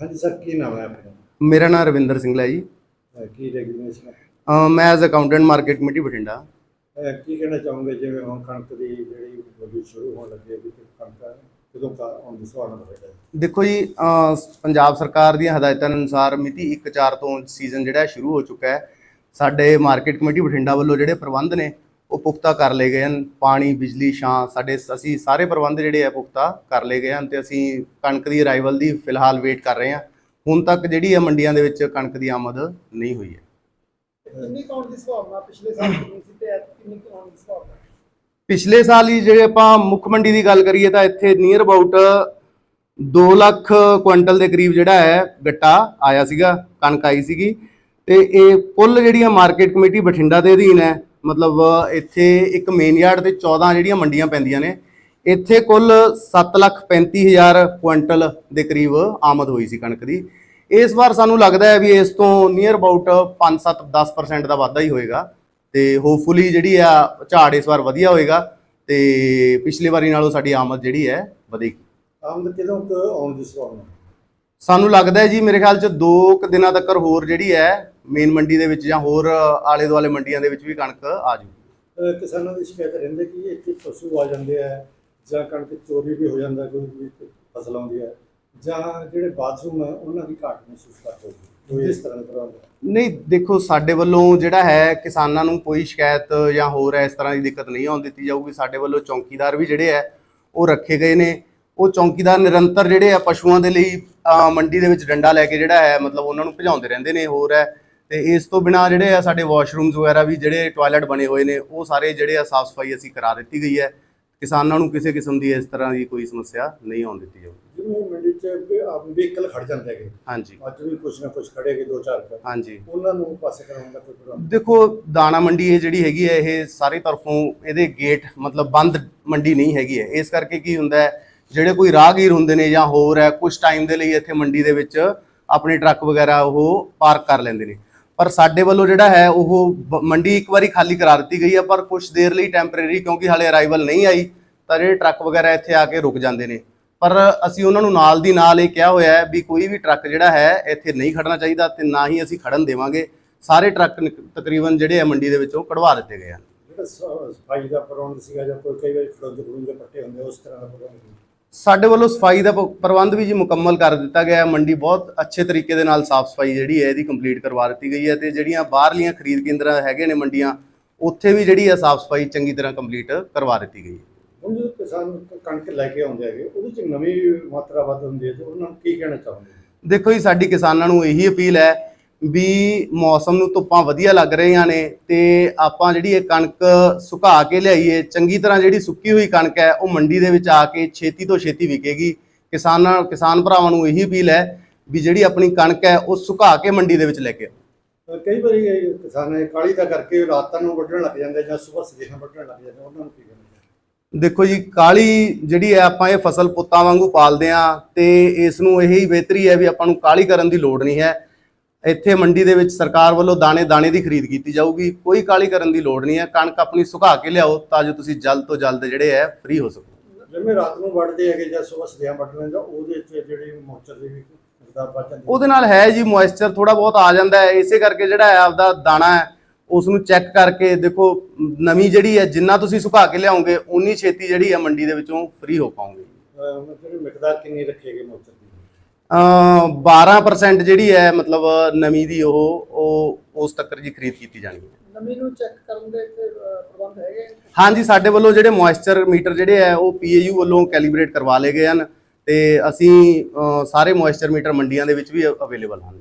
ਹਾਂਜੀ ਸਰ ਕੀ ਨਾਮ ਹੈ ਆਪਣਾ? ਮੇਰਾ ਨਾਮ ਰਵਿੰਦਰ ਸਿੰਘਲਾ ਜੀ। ਅਹ ਕੀ ਰੈਗੂਲੇਸ਼ਨ ਹੈ? ਅਹ ਮੈਂ as accountant market committee Bathinda. ਕੀ ਕਹਿਣਾ ਚਾਹੋਗੇ? ਜਿਵੇਂ ਹੁਣ ਕਣਕ ਦੀ ਜਿਹੜੀ ਬੋਲੀ ਸ਼ੁਰੂ ਹੋਣ ਲੱਗੀ ਹੈ ਵੀ ਕਣਕ ਕਦੋਂ ਕਾ ਸਵਾਲ ਹੋਵੇਗਾ ਦੇਖੋ ਜੀ ਪੰਜਾਬ ਸਰਕਾਰ ਦੀਆਂ ਹਦਾਇਤਾਂ ਅਨੁਸਾਰ ਮਿਤੀ 1/4 ਤੋਂ ਸੀਜ਼ਨ ਜਿਹੜਾ ਸ਼ੁਰੂ ਹੋ ਚੁੱਕਾ ਹੈ। ਸਾਡੇ ਮਾਰਕੀਟ ਕਮੇਟੀ ਬਠਿੰਡਾ ਵੱਲੋਂ ਜਿਹੜੇ ਪ੍ਰਬੰਧ ਨੇ, ਉਹ ਪੁਖਤਾ ਕਰ ਲਏ ਗਏ ਹਨ। ਪਾਣੀ, ਬਿਜਲੀ, ਛਾਂ, ਸਾਡੇ ਅਸੀਂ ਸਾਰੇ ਪ੍ਰਬੰਧ ਜਿਹੜੇ ਆ, ਪੁਖਤਾ ਕਰ ਲਏ ਗਏ ਹਨ ਤੇ ਅਸੀਂ ਕਣਕ ਦੀ ਅਰਾਈਵਲ ਦੀ ਫਿਲਹਾਲ ਵੇਟ ਕਰ ਰਹੇ ਹਾਂ। ਹੁਣ ਤੱਕ ਜਿਹੜੀ ਹੈ ਮੰਡੀਆਂ ਦੇ ਵਿੱਚ ਕਣਕ ਦੀ ਆਮਦ ਨਹੀਂ ਹੋਈ ਹੈ। ਕਿੰਨੀ ਕਾਉਂਟ ਦੀ ਸੰਭਾਵਨਾ ਪਿਛਲੇ ਸਾਲ ਕਿੰਨੀ ਸੀ ਤੇ ਕਿੰਨੀ ਕਾਉਂਟ ਦੀ ਸੰਭਾਵਨਾ? ਪਿਛਲੇ ਸਾਲ ਹੀ ਜੇ ਆਪਾਂ ਮੁੱਖ ਮੰਡੀ ਦੀ ਗੱਲ ਕਰੀਏ ਤਾਂ ਇੱਥੇ ਨੀਅਰ ਅਬਾਊਟ 2 ਲੱਖ ਕੁਇੰਟਲ ਦੇ ਕਰੀਬ ਜਿਹੜਾ ਹੈ ਗੱਟਾ ਆਇਆ ਸੀਗਾ, ਕਣਕ ਆਈ ਸੀਗੀ ਤੇ ਇਹ ਕੁੱਲ ਜਿਹੜੀਆਂ ਮਾਰਕੀਟ ਕਮੇਟੀ ਬਠਿੰਡਾ ਦੇ ਅਧੀਨ ਹੈ, ਮਤਲਬ ਇੱਥੇ ਇੱਕ ਮੇਨ ਯਾਰਡ ਤੇ 14 ਜਿਹੜੀਆਂ ਮੰਡੀਆਂ ਪੈਂਦੀਆਂ ਨੇ, ਇੱਥੇ ਕੁੱਲ 735000 ਕੁਇੰਟਲ ਦੇ ਕਰੀਬ ਆਮਦ ਹੋਈ ਸੀ ਕਣਕ ਦੀ। ਇਸ ਵਾਰ ਸਾਨੂੰ ਲੱਗਦਾ ਹੈ ਵੀ ਇਸ ਤੋਂ ਨੀਅਰ ਅਬਾਊਟ 5-7 10% ਦਾ ਵਾਧਾ ਹੀ ਹੋਏਗਾ ਤੇ ਹੋਪਫੁਲੀ ਜਿਹੜੀ ਆ ਝਾੜ ਇਸ ਵਾਰ ਵਧੀਆ ਹੋਏਗਾ ਤੇ ਪਿਛਲੀ ਵਾਰੀ ਨਾਲੋਂ ਸਾਡੀ ਆਮਦ ਜਿਹੜੀ ਹੈ ਵਧੇਗੀ। ਆਮਦ ਕਦੋਂ ਕੁ ਆਉਣ ਦੀ ਸੰਭਾਵਨਾ? ਸਾਨੂੰ ਲੱਗਦਾ ਹੈ ਜੀ ਮੇਰੇ ਖਿਆਲ ਚ 2 ਕੁ ਦਿਨਾਂ ਤੱਕ ਹੋਰ ਜਿਹੜੀ ਹੈ ਮੇਨ ਮੰਡੀ ਦੇ ਵਿੱਚ ਜਾਂ ਹੋਰ ਆਲੇ ਦੁਆਲੇ ਮੰਡੀਆਂ ਦੇ ਵਿੱਚ ਵੀ ਕਣਕ ਆ ਜੂ। ਕਿਸਾਨਾਂ ਦੀ ਸ਼ਿਕਾਇਤ ਰਹਿੰਦੀ ਕਿ ਇੱਥੇ ਪਸ਼ੂ ਆ ਜਾਂਦੇ ਆ ਜਾਂ ਕਣਕ ਚੋਰੀ ਵੀ ਹੋ ਜਾਂਦਾ ਕੋਈ ਫਸਲ ਆਉਂਦੀ ਹੈ। ਜਾਂ ਜਿਹੜੇ ਬਾਥਰੂਮ ਆ ਉਹਨਾਂ ਦੀ ਘਾਟ ਮਹਿਸੂਸ ਕਰਦੇ ਹੋ ਇਸ ਤਰ੍ਹਾਂ ਦਾ ਹੈ? ਨਹੀਂ ਦੇਖੋ ਸਾਡੇ ਵੱਲੋਂ ਜਿਹੜਾ ਹੈ ਕਿਸਾਨਾਂ ਨੂੰ ਕੋਈ ਸ਼ਿਕਾਇਤ ਜਾਂ ਹੋਰ ਇਸ ਤਰ੍ਹਾਂ ਦੀ ਦਿੱਕਤ ਨਹੀਂ ਆਉਣ ਦਿੱਤੀ ਜਾਊਗੀ। ਸਾਡੇ ਵੱਲੋਂ ਚੌਕੀਦਾਰ ਵੀ ਜਿਹੜੇ ਹੈ ਉਹ ਰੱਖੇ ਗਏ ਨੇ। ਉਹ ਚੌਕੀਦਾਰ ਨਿਰੰਤਰ ਜਿਹੜੇ ਆ ਪਸ਼ੂਆਂ ਦੇ ਲਈ ਮੰਡੀ ਦੇ ਵਿੱਚ ਡੰਡਾ ਲੈ ਕੇ ਜਿਹੜਾ ਹੈ ਮਤਲਬ ਉਹਨਾਂ ਨੂੰ ਭਜਾਉਂਦੇ ਰਹਿੰਦੇ ਨੇ ਹੋਰ ਹੈ। ਤੇ ਇਸ ਤੋਂ ਬਿਨਾ ਜਿਹੜੇ ਆ ਸਾਡੇ ਵਾਸ਼ਰੂਮਸ ਵਗੈਰਾ ਵੀ ਜਿਹੜੇ ਟਾਇਲਟ ਬਣੇ ਹੋਏ ਨੇ ਉਹ ਸਾਰੇ ਜਿਹੜੇ ਆ ਸਾਫ਼ ਸਫ਼ਾਈ ਅਸੀਂ ਕਰਾ ਦਿੱਤੀ ਗਈ ਹੈ। ਕਿਸਾਨਾਂ ਨੂੰ ਕਿਸੇ ਕਿਸਮ ਦੀ ਇਸ ਤਰ੍ਹਾਂ ਦੀ ਕੋਈ ਸਮੱਸਿਆ ਨਹੀਂ ਆਉਣ ਦਿੱਤੀ ਜਾਊਗੀ। ਜਿਵੇਂ ਮੰਡੀ 'ਚ ਵਹੀਕਲ ਖੜ ਜਾਂਦੇ ਹੈਗੇ। ਹਾਂਜੀ। ਅੱਜ ਵੀ ਕੁਛ ਨਾ ਕੁਛ ਖੜੇਗੇ ਦੋ ਚਾਰ ਕੁ। ਹਾਂਜੀ। ਉਹਨਾਂ ਨੂੰ ਪਾਸੇ ਕਰਾਉਣ ਦਾ ਕੋਈ ਪ੍ਰਬੰਧ ਦੇਖੋ ਦਾਣਾ ਮੰਡੀ ਇਹ ਜਿਹੜੀ ਹੈਗੀ ਹੈ ਇਹ ਸਾਰੇ ਤਰਫੋਂ ਇਹਦੇ ਗੇਟ ਮਤਲਬ ਬੰਦ ਮੰਡੀ ਨਹੀਂ ਹੈਗੀ ਹੈ। ਇਸ ਕਰਕੇ ਕੀ ਹੁੰਦਾ ਹੈ ਜਿਹੜੇ ਕੋਈ ਰਾਹਗੀਰ ਹੁੰਦੇ ਨੇ ਜਾਂ ਹੋਰ ਹੈ ਕੁਝ ਟਾਈਮ ਦੇ ਲਈ ਇੱਥੇ ਮੰਡੀ ਦੇ ਵਿੱਚ ਆਪਣੇ ਟਰੱਕ ਵਗੈਰਾ ਉਹ ਪਾਰਕ ਕਰ ਲੈਂਦੇ ਨੇ। ਪਰ ਸਾਡੇ ਵੱਲੋਂ ਜਿਹੜਾ ਹੈ ਉਹ ਮੰਡੀ ਇੱਕ ਵਾਰੀ ਖਾਲੀ ਕਰਾ ਦਿੱਤੀ ਗਈ ਹੈ ਪਰ ਕੁਝ ਦੇਰ ਲਈ ਟੈਂਪਰੇਰੀ ਕਿਉਂਕਿ ਹਾਲੇ ਅਰਾਈਵਲ ਨਹੀਂ ਆਈ ਤਾਂ ਜਿਹੜੇ ਟਰੱਕ ਵਗੈਰਾ ਇੱਥੇ ਆ ਕੇ ਰੁਕ ਜਾਂਦੇ ਨੇ। ਪਰ ਅਸੀਂ ਉਹਨਾਂ ਨੂੰ ਨਾਲ ਦੀ ਨਾਲ ਇਹ ਕਿਹਾ ਹੋਇਆ ਹੈ ਵੀ ਕੋਈ ਵੀ ਟਰੱਕ ਜਿਹੜਾ ਹੈ ਇੱਥੇ ਨਹੀਂ ਖੜਨਾ ਚਾਹੀਦਾ ਤੇ ਨਾ ਹੀ ਅਸੀਂ ਖੜਨ ਦੇਵਾਂਗੇ। ਸਾਰੇ ਟਰੱਕ ਨਿਕ- ਤਕਰੀਬਨ ਜਿਹੜੇ ਆ ਮੰਡੀ ਦੇ ਵਿੱਚੋਂ ਕਢਵਾ ਦਿੱਤੇ ਗਏ ਹਨ। ਜਿਹੜਾ ਸ- ਸਫ਼ਾਈ ਦਾ ਪ੍ਰਬੰਧ ਸੀਗਾ ਜਾਂ ਕੋਈ ਕਈ ਵਾਰੀ ਫਲੋਜ ਫਲੋਜ ਦੇ ਪੱਟੇ ਹੁੰਦੇ ਉਸ ਤਰ੍ਹਾਂ ਦਾ ਪ੍ਰਬੰਧ ਨਹੀਂ। ਸਾਡੇ ਵੱਲੋਂ ਸਫ਼ਾਈ ਦਾ ਪ- ਪ੍ਰਬੰਧ ਵੀ ਜੀ ਮੁਕੰਮਲ ਕਰ ਦਿੱਤਾ ਗਿਆ ਹੈ। ਮੰਡੀ ਬਹੁਤ ਅੱਛੇ ਤਰੀਕੇ ਦੇ ਨਾਲ ਸਾਫ਼ ਸਫ਼ਾਈ ਜਿਹੜੀ ਹੈ ਇਹਦੀ ਕੰਪਲੀਟ ਕਰਵਾ ਦਿੱਤੀ ਗਈ ਹੈ ਤੇ ਜਿਹੜੀਆਂ ਬਾਹਰਲੀਆਂ ਖਰੀਦ ਕੇਂਦਰ ਹੈਗੇ ਨੇ ਮੰਡੀਆਂ ਉੱਥੇ ਵੀ ਜਿਹੜੀ ਹੈ ਸਾਫ਼ ਸਫ਼ਾਈ ਚੰਗੀ ਤਰ੍ਹਾਂ ਕੰਪਲੀਟ ਕਰਵਾ ਦਿੱਤੀ ਗਈ ਹੈ। ਹੁਣ ਜਦੋਂ ਕਿਸਾਨ ਕਣਕ ਲੈ ਕੇ ਆਉਂਦੇ ਹੈਗੇ ਉਹਦੇ 'ਚ ਨਵੀਂ ਮਾਤਰਾ ਵੱਧ ਹੁੰਦੀ ਹੈ ਤੇ ਉਹਨਾਂ ਨੂੰ ਕੀ ਕਹਿਣਾ ਚਾਹੁੰਦੇ ਦੇਖੋ ਜੀ ਸਾਡੀ ਕਿਸਾਨਾਂ ਨੂੰ ਇਹੀ ਅਪੀਲ ਹੈ ਵੀ ਮੌਸਮ ਨੂੰ ਧੁੱਪਾਂ ਵਧੀਆ ਲੱਗ ਰਹੀਆਂ ਨੇ ਤੇ ਆਪਾਂ ਜਿਹੜੀ ਇਹ ਕਣਕ ਸੁਕਾ ਕੇ ਲਿਆਈਏ ਚੰਗੀ ਤਰ੍ਹਾਂ ਜਿਹੜੀ ਸੁੱਕੀ ਹੋਈ ਕਣਕ ਹੈ ਉਹ ਮੰਡੀ ਦੇ ਵਿੱਚ ਆ ਕੇ ਛੇਤੀ ਤੋਂ ਛੇਤੀ ਵਿਕੇਗੀ। ਕਿਸਾਨਾਂ ਕਿਸਾਨ ਭਰਾਵਾਂ ਨੂੰ ਇਹੀ ਅਪੀਲ ਹੈ ਵੀ ਜਿਹੜੀ ਆਪਣੀ ਕਣਕ ਹੈ ਉਹ ਸੁਕਾ ਕੇ ਮੰਡੀ ਦੇ ਵਿੱਚ ਲੈ ਕੇ ਆਓ। ਕਈ ਵਾਰੀ ਕਿਸਾਨ ਕਾਲੀ ਦਾ ਕਰਕੇ ਰਾਤਾਂ ਨੂੰ ਵੱਢਣ ਲੱਗ ਜਾਂਦੇ ਜਾਂ ਸਵੇਰ ਸਵੇਰ ਵੱਢਣ ਲੱਗ ਜਾਂਦੇ ਉਹਨਾਂ ਨੂੰ ਕੀ ਚਾਹੁੰਦੇ ਦੇਖੋ ਜੀ ਕਾਲੀ ਜਿਹੜੀ ਹੈ ਆਪਾਂ ਇਹ ਫਸਲ ਪੁੱਤਾਂ ਵਾਂਗੂ ਪਾਲਦੇ ਆ ਤੇ ਇਸ ਨੂੰ ਇਹੀ ਬਿਹਤਰੀ ਹੈ ਵੀ ਆਪਾਂ ਨੂੰ ਕਾਲੀ ਕਰਨ ਦੀ ਲੋੜ ਨਹੀਂ ਹੈ। ਇੱਥੇ ਮੰਡੀ ਦੇ ਵਿੱਚ ਸਰਕਾਰ ਵੱਲੋਂ ਦਾਣੇ ਦਾਣੇ ਦੀ ਖਰੀਦ ਕੀਤੀ ਜਾਊਗੀ। ਕੋਈ ਕਾਲੀ ਕਰਨ ਦੀ ਲੋੜ ਨਹੀਂ ਹੈ। ਕਣਕ ਆਪਣੀ ਸੁਕਾ ਕੇ ਲਿਆਓ ਤਾਂ ਜੋ ਤੁਸੀਂ ਜਲਦ ਤੋਂ ਜਲਦ ਜਿਹੜੇ ਹੈ ਫ੍ਰੀ ਹੋ ਸਕੋ। ਜਿਵੇਂ ਰਾਤ ਨੂੰ ਵੱਢਦੇ ਹੈਗੇ ਜਾਂ ਸਵੇਰ ਸਵੇਰ ਵੱਢ ਲੈਂਦੇ ਉਹਦੇ 'ਚ ਜਿਹੜੀ ਮੋਚਰ ਦੀ ਵੀ ਮਕਦਾਰ ਵੱਧ ਜਾਂਦੀ ਹੈ। ਉਹਦੇ ਨਾਲ ਹੈ ਜੀ ਮੋਇਸਚਰ ਥੋੜਾ ਬਹੁਤ ਆ ਜਾਂਦਾ ਹੈ। ਇਸੇ ਕਰਕੇ ਜਿਹੜਾ ਹੈ ਆਪਦਾ ਦਾਣਾ ਹੈ ਉਸ ਨੂੰ ਚੈੱਕ ਕਰਕੇ ਦੇਖੋ ਨਵੀਂ ਜਿਹੜੀ ਹੈ ਜਿੰਨਾ ਤੁਸੀਂ ਸੁਕਾ ਕੇ ਲਿਆਓਗੇ ਉਨੀ ਛੇਤੀ ਜਿਹੜੀ ਹੈ ਮੰਡੀ ਦੇ ਵਿੱਚੋਂ ਫ੍ਰੀ ਹੋ ਪਾਓਗੇ। ਜਿਹੜੀ ਮਕਦਾਰ ਕਿੰਨੀ ਰੱਖੇਗੀ ਮੋਚਰ ਦੀ? ਅਮ 12% ਜਿਹੜੀ ਹੈ ਮਤਲਬ ਨਵੀਂ ਦੀ ਉਹ ਉਹ ਉਸ ਤੱਕ ਜੀ ਖਰੀਦ ਕੀਤੀ ਜਾਣੀ ਹੈ। ਨਮੀ ਨੂੰ ਚੈੱਕ ਕਰਨ ਦੇ ਇੱਥੇ, ਅਹ, ਪ੍ਰਬੰਧ ਹੈਗੇ ਹਾਂਜੀ ਸਾਡੇ ਵੱਲੋਂ ਜਿਹੜੇ ਮੋਇਸਚਰ ਮੀਟਰ ਜਿਹੜੇ ਹੈ ਉਹ ਪੀਏਯੂ ਵੱਲੋਂ ਕੈਲੀਬ੍ਰੇਟ ਕਰਵਾ ਲਏ ਗਏ ਹਨ ਤੇ ਅਸੀਂ ਅ, ਸਾਰੇ ਮੋਇਸਚਰ ਮੀਟਰ ਮੰਡੀਆਂ ਦੇ ਵਿੱਚ ਵੀ ਅਵੇਲੇਬਲ ਹਨ।